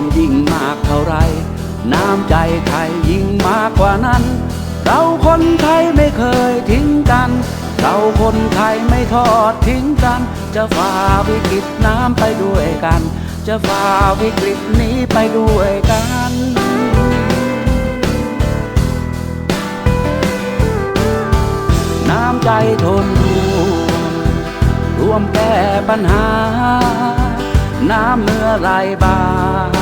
มยิ่งมากเท่าไร น้ำใจไทยยิ่งมากกว่านั้น เราคนไทยไม่เคยทิ้งกัน เราคนไทยไม่ทอดทิ้งกัน จะฝ่าวิกฤตน้ำไปด้วยกัน จะฝ่าวิกฤตนี้ไปด้วยกันน้ำใจทนร่วมแก้ปัญหา น้ำเนื้อไหลบาห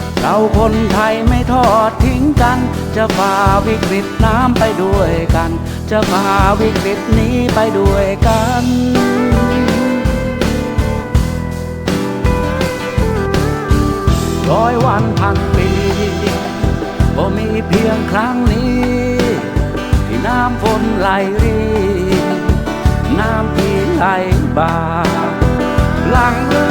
เราคนไทยไม่ทอดทิ้งกัน จะฝ่าวิกฤตน้ำไปด้วยกัน จะฝ่าวิกฤตนี้ไปด้วยกันร้อยวันพันปีก็มีเพียงครั้งนี้ ที่น้ำฝนไหลรีน้ำที่ไหลบ่าหลังเลือ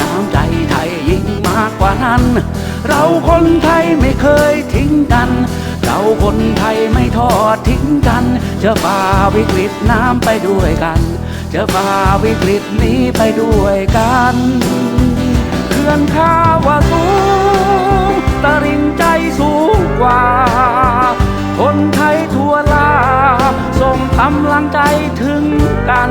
น้ำใจไทยยิ่งมากกว่านั้น เราคนไทยไม่เคยทิ้งกัน เราคนไทยไม่ทอดทิ้งกัน จะฝ่าวิกฤตน้ำไปด้วยกัน จะฝ่าวิกฤตนี้ไปด้วยกันเขื่อนข้าว่าสูงตริงใจสูงกว่า คนไทยทั่วลาส่งกำลังใจถึงกัน